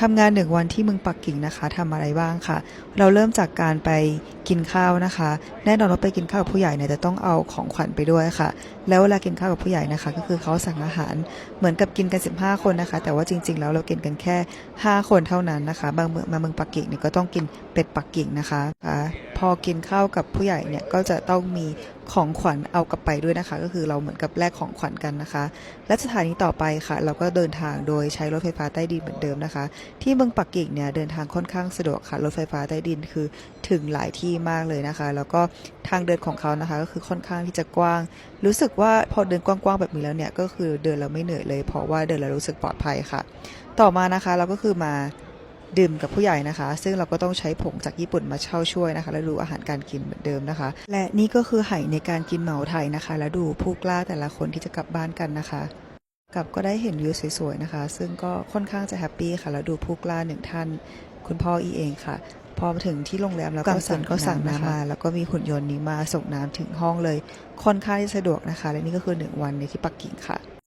ทำงานหนึ่งวันที่เมืองปักกิ่งนะคะทำอะไรบ้างค่ะ เราเริ่มจากการไปกินข้าวนะคะ แน่นอนว่าไปกินข้าวกับผู้ใหญ่เนี่ยจะต้องเอาของขวัญไปด้วยค่ะ แล้วเวลากินข้าวกับผู้ใหญ่นะคะ ก็คือเขาสั่งอาหารเหมือนกับกินกัน 15 คนนะคะ แต่ว่าจริง ๆ แล้วเรากินกันแค่ 5 คนเท่านั้นนะคะบางเมืองมาเมืองปักกิ่งเนี่ยก็ต้องกินเป็ดปักกิ่งนะคะพอกินข้าวกับผู้ใหญ่เนี่ยก็จะต้องมี ของขวัญเอากลับไปด้วยนะคะ ก็คือเราเหมือนกับแลกของขวัญกันนะคะ และสถานีต่อไปค่ะ เราก็เดินทางโดยใช้รถไฟฟ้าใต้ดินเหมือนเดิมนะคะ ที่เมืองปักกิ่งเนี่ยเดินทางค่อนข้างสะดวกค่ะรถไฟฟ้าใต้ดินคือถึงหลายที่มากเลยนะคะ แล้วก็ทางเดินของเขานะคะ ก็คือค่อนข้างที่จะกว้าง รู้สึกว่าพอเดินกว้างๆแบบนี้แล้วเนี่ยก็คือเดินแล้วไม่เหนื่อยเลย เพราะว่าเดินแล้วรู้สึกปลอดภัยค่ะ ต่อมานะคะเราก็คือมา ดื่มกับผู้ใหญ่นะคะ ซึ่งเราก็ต้องใช้ผงจากญี่ปุ่นมาเช่าช่วยนะคะ และดูอาหารการกินเหมือนเดิมนะคะ และนี่ก็คือไห่ในการกินเหมาไทยนะคะ แล้วดูผู้กล้าแต่ละคนที่จะกลับบ้านกันนะคะกลับก็ได้เห็นวิวสวยๆนะคะ ซึ่งก็ค่อนข้างจะแฮปปี้ค่ะ แล้วดูผู้กล้าหนึ่งท่าน คุณพ่ออีเองค่ะ พอมาถึงที่โรงแรมแล้วก็สั่งก็สั่งน้ำมา แล้วก็มีหุ่นยนต์นี้มาส่งน้ำถึงห้องเลย ค่อนข้างที่สะดวกนะคะ และนี่ก็คือหนึ่งวันในที่ปักกิ่งค่ะ